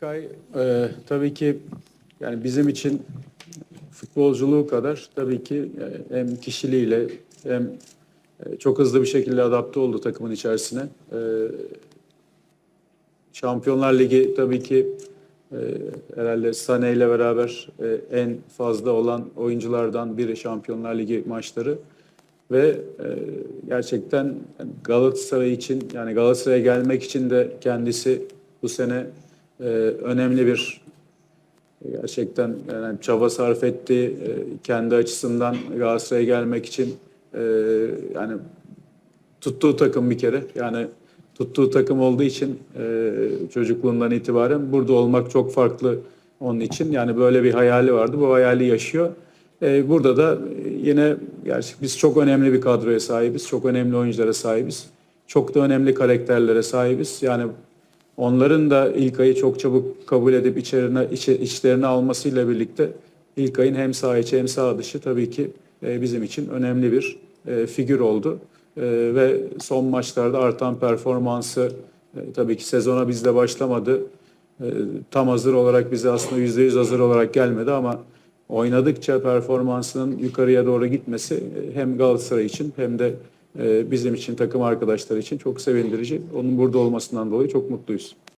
Kay e, tabii ki yani bizim için futbolculuğu kadar tabii ki e, hem kişiliğiyle hem e, çok hızlı bir şekilde adapte oldu takımın içerisine. E, Şampiyonlar Ligi tabii ki e, herhalde Sané ile beraber e, en fazla olan oyunculardan biri Şampiyonlar Ligi maçları ve e, gerçekten Galatasaray için yani Galatasaray'a gelmek için de kendisi bu sene e, önemli bir gerçekten yani çaba sarf etti e, kendi açısından Galatasaray'a gelmek için. E, yani tuttuğu takım bir kere yani tuttuğu takım olduğu için e, çocukluğundan itibaren burada olmak çok farklı onun için. Yani böyle bir hayali vardı bu hayali yaşıyor. E, burada da yine gerçek biz çok önemli bir kadroya sahibiz çok önemli oyunculara sahibiz çok da önemli karakterlere sahibiz. Yani onların da ilk ayı çok çabuk kabul edip içerine içe, içlerine almasıyla birlikte ilk ayın hem sağ içi hem sağ dışı tabii ki e, bizim için önemli bir e, figür oldu. E, ve son maçlarda artan performansı e, tabii ki sezona bizde başlamadı. E, tam hazır olarak bize aslında yüzde yüz hazır olarak gelmedi ama oynadıkça performansının yukarıya doğru gitmesi e, hem Galatasaray için hem de bizim için takım arkadaşları için çok sevindirici. Onun burada olmasından dolayı çok mutluyuz.